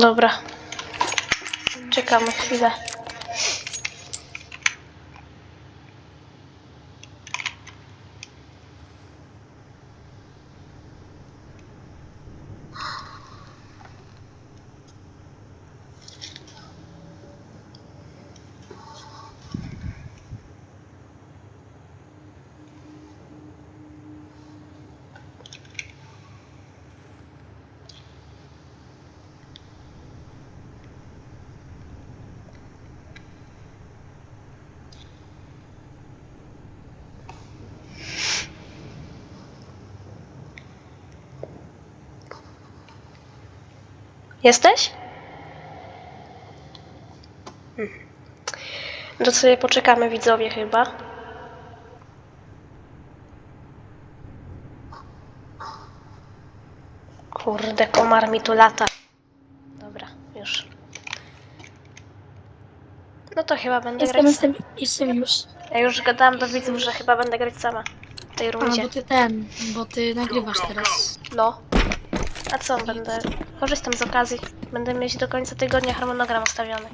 Dobra. Czekamy chwilę. Jesteś? Hmm. To sobie poczekamy widzowie chyba. Kurde, komar mi tu lata. Dobra, już. No to chyba będę Jestem, grać. jestem, jestem już. Ja już gadałam do widzów, że chyba będę grać sama w tej A, rundzie. bo ty ten, bo ty nagrywasz teraz. No. A co, będę. Korzystam z okazji. Będę mieć do końca tygodnia harmonogram ustawiony.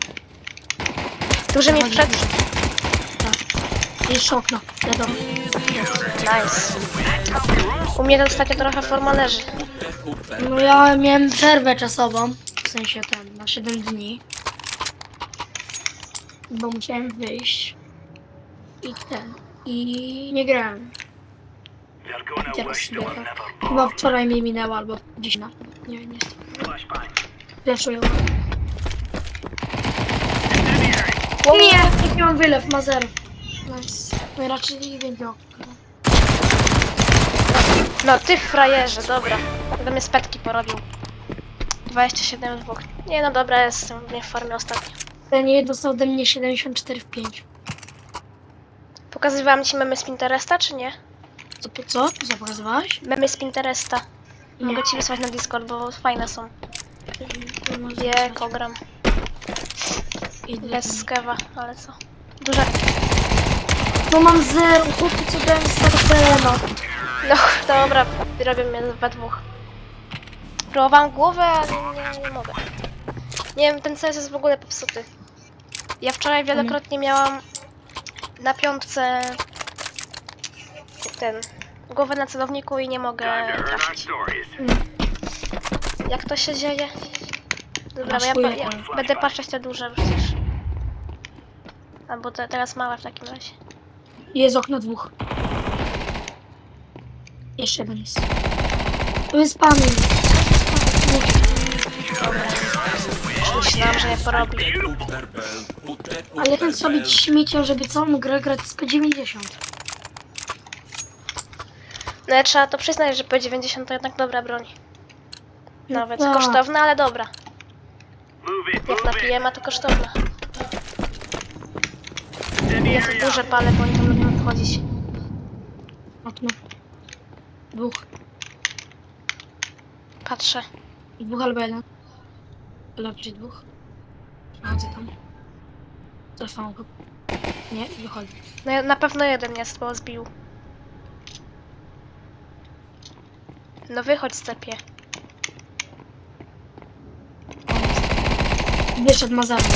Duży mi. Tak. Jeszcze okno, wiadomo. Nice. U mnie to ostatnio trochę forma leży. No ja miałem przerwę czasową, w sensie ten, na 7 dni. Bo musiałem wyjść. I ten. I nie grałem. I teraz sobie tak. Chyba wczoraj mi minęło albo dziś na. Nie nie jestem. Fleszuję. Nie! Jaki mam wylew, ma zero. Nice. No i raczej nie będzie okno. No ty frajerze, dobra. Będę mnie spetki porobił. 27 dwóch. Nie no dobra, jestem w formie ostatnio. Ten nie dostał ode mnie 74 w 5. Pokazywałam ci memy z Pinteresta, czy nie? Co, po co? Co pokazywałeś? Memy z Pinteresta. Mogę ci wysłać na Discord, bo fajne są. Je, kogram. Bez skewa, ale co? Duże. No mam zero, chłopie, co dałem z Sarpena. No dobra, robię mnie we dwóch. Próbowałam głowę, ale nie, nie mogę. Nie wiem, ten CS jest w ogóle popsuty. Ja wczoraj wielokrotnie miałam na piątce ten głowę na celowniku i nie mogę trafić. Jak to się dzieje? Dobra, bo ja, ja będę patrzeć te duże przecież. Albo te, teraz małe w takim razie. Jest okno dwóch. Jeszcze jeden jest. To jest pan. Myślałam, że je porobi. Ale ten sobie śmieciał, żeby całą grę grać z P90. No ale trzeba to przyznać, że P90 to jednak dobra broń. Nawet tak. kosztowna, ale dobra. Jak napijemy, to kosztowna. Ja tu duże palę, bo oni tam będą wchodzić. Okno. Dwóch. Patrzę. Dwóch albo jeden. Lepszy dwóch. Chodzę tam. Cofam go. Nie, wychodzi. No na pewno jeden jest, bo zbił. No wychodź cepie. Wyszedł ma zabić.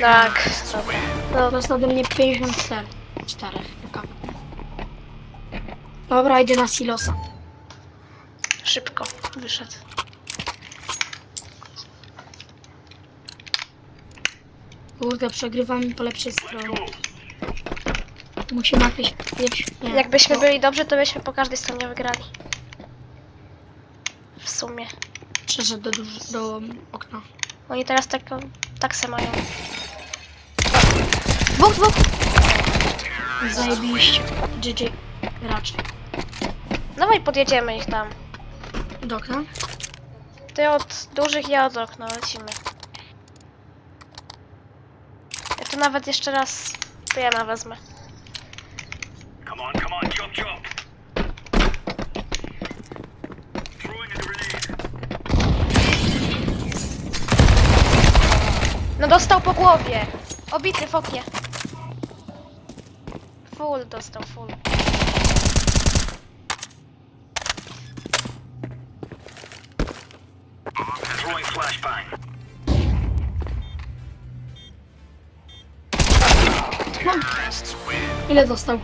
Tak, dobra. No, Dostał ode mnie 54. Czterech. Ciekawe. Dobra, idę na silosa. szybko wyszedł. Kurde, przegrywam po lepszej stronie. Musimy jakieś... nie. Jakbyśmy No, byli dobrzy, to byśmy po każdej stronie wygrali. W sumie. Przeszedł do, duż- do okna. Oni teraz tak, tak se mają. Dwóch, dwóch! Zajebiście. GG. Raczej. Dawaj podjedziemy ich tam. Do okna? Ty od dużych, ja od okna lecimy. Ja tu nawet jeszcze raz Pyjana wezmę. Dostał po głowie. Obity w oknie. Full dostał, full. Ile dostał?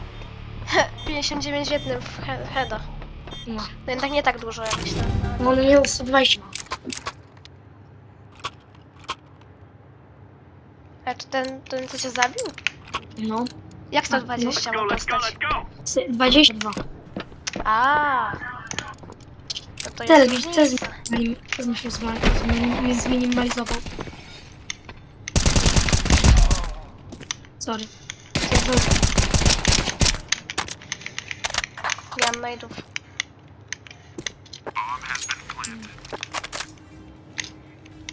59 w jednym w he heada. No, No jednak nie tak dużo jak myślę. no on miał 120. A czy ten, ten co cię zabił? No. Jak no. 120 Go, ma let's go, dostać? let's go. Sy- 22. A. To Tyle, jest widzisz, co różnica. mi się zminimalizował. Sorry. Nie mam maidów.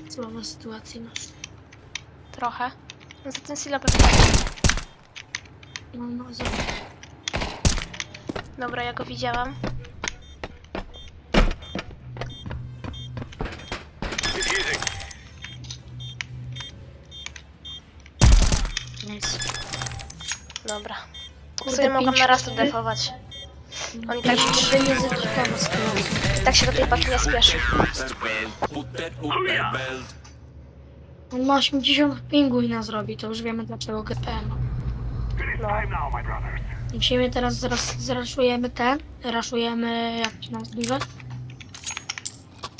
Słowa sytuacji masz. Trochę. No za ten silo pewnie. No, no. Dobra, ja go widziałam. Nice. Dobra. Kurde, pięć na raz defować. Oni tak, Jeszcze nie tak się do tej paki nie spieszy. On ma 80 pingu i nas robi, to już wiemy dlaczego GPM. Musimy teraz zaraz zraszujemy ten, raszujemy jak się nam zbliża.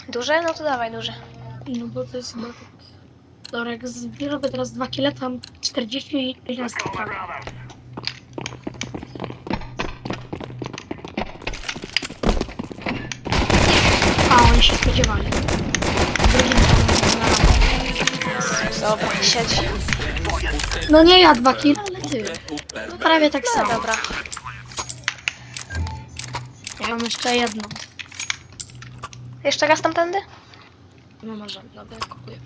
Duże? No to dawaj duże. No bo to jest chyba tak. Dobra, jak zbierzemy teraz 2 kile, tam 40 i 11 Go, my prawie. brothers. A, oni się spodziewali. Dobra, siedzi. No nie ja 2 kile, ale ty. No prawie tak samo. dobra. Ja mam jeszcze jedną. Jeszcze raz tamtędy? No może, dobra, kupuję.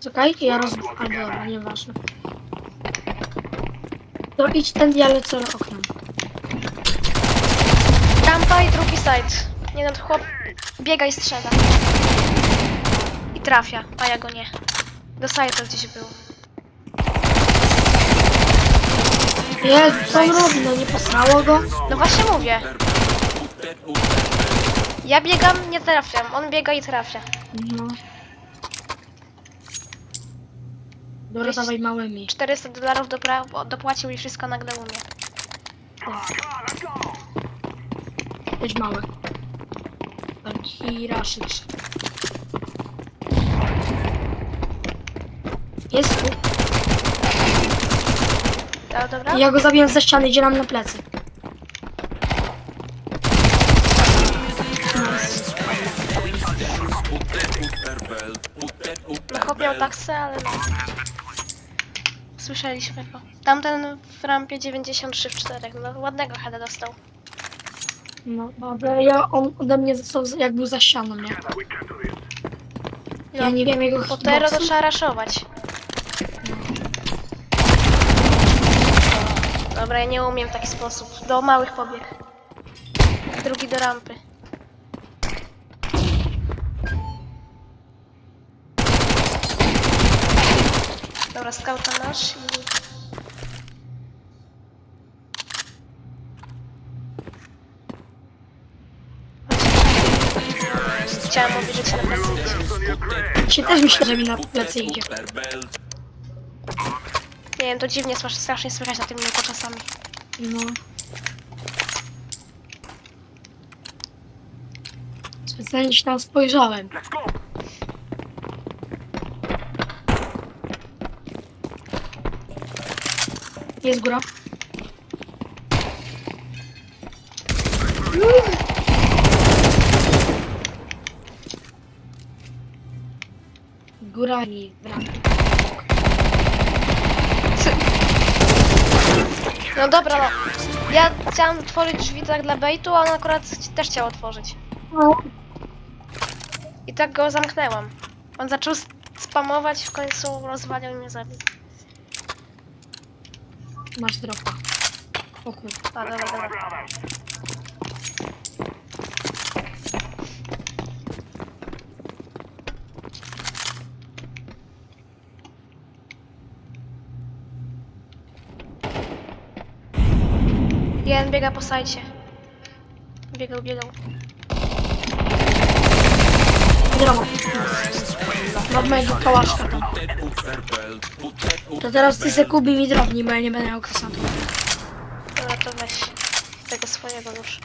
Czekaj, ja roz... A dobra, nieważne. To idź ten ale co oknem. Rampa i drugi side. Nie no, chłop biega i strzela. Trafia, a ja go nie. Do side'a gdzieś był. Jezu, co on robi? No nie posrało go? No właśnie mówię. Ja biegam, nie trafiam. On biega i trafia. No. Dobra, Wiesz- dawaj małymi. 400 dolarów dopra- dopłacił i wszystko nagle umie. Weź małe. Taki raszycz. Jest tu. Tak, dobra? Ja go zabiłem ze ściany, idzie nam na plecy. No chłop miał taksę, ale no. Słyszeliśmy go. Tamten w rampie 93 w 4. No ładnego heada dostał. No, ale ja, on ode mnie został jak był za ścianą, nie? This. Ja nie wiem jego Po tero to hitboxu. trzeba raszować. Dobra, ja nie umiem w taki sposób. Do małych pobieg. Drugi do rampy. Dobra, skauta nasz i... Chciałam mówić, że na plecy idzie. Się też myślę, że mi na plecy idzie. Nie wiem, to dziwnie słysz- strasznie słychać na tym tylko czasami. No. Specjalnie się tam spojrzałem. Jest góra. Góra i bramka. No dobra, no. Ja chciałam otworzyć drzwi tak dla baitu, a on akurat też chciał otworzyć. No. I tak go zamknęłam. On zaczął spamować, w końcu rozwalił i mnie zabił. Masz dropa. O kurde. A, dobra, dobra. Jeden biega po sajcie. Biegał, biegał. Brawo. Mam mojego kałaszka tam. To teraz ty se kubi mi drobni, bo ja nie będę miał kasatu. Dobra, to weź tego swojego już.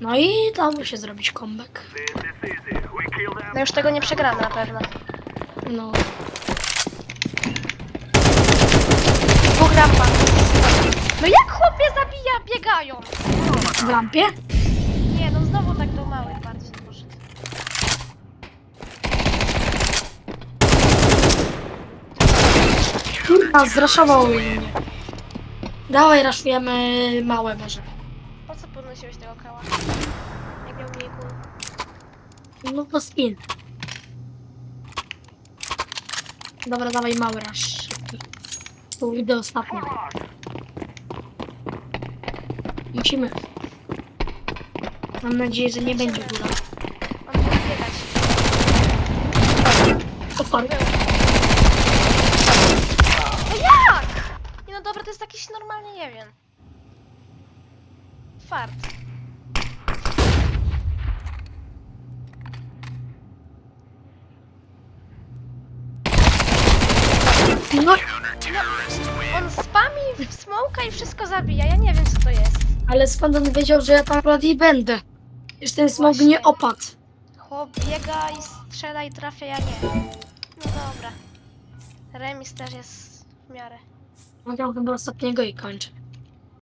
No i dało się zrobić comeback. No już tego nie przegramy na pewno. No. Dwóch rampa. No jak chłopie zabija, biegają? W lampie? Nie, no znowu tak do małych bardziej poszedł. Kurwa, zraszował mnie. Dawaj, raszujemy małe może. Po co podnosiłeś tego kała? Jak miał mniej kul? No to spin. Dobra, dawaj mały rasz. Idę ostatnio. Musimy. Mam nadzieję, że nie będzie góra. On tu biegać. O, sorry. No jak? Nie no dobra, to jest jakiś normalnie, nie wiem. Fart. No, On spami smoka i wszystko zabija, ja nie wiem co to jest. ale skąd on wiedział, że ja tam akurat i będę? Już ten smog Właśnie. nie opadł. Chłop biega i strzela i trafia, ja nie. No dobra. Remis też jest w miarę. Mogę chyba ostatniego i kończę.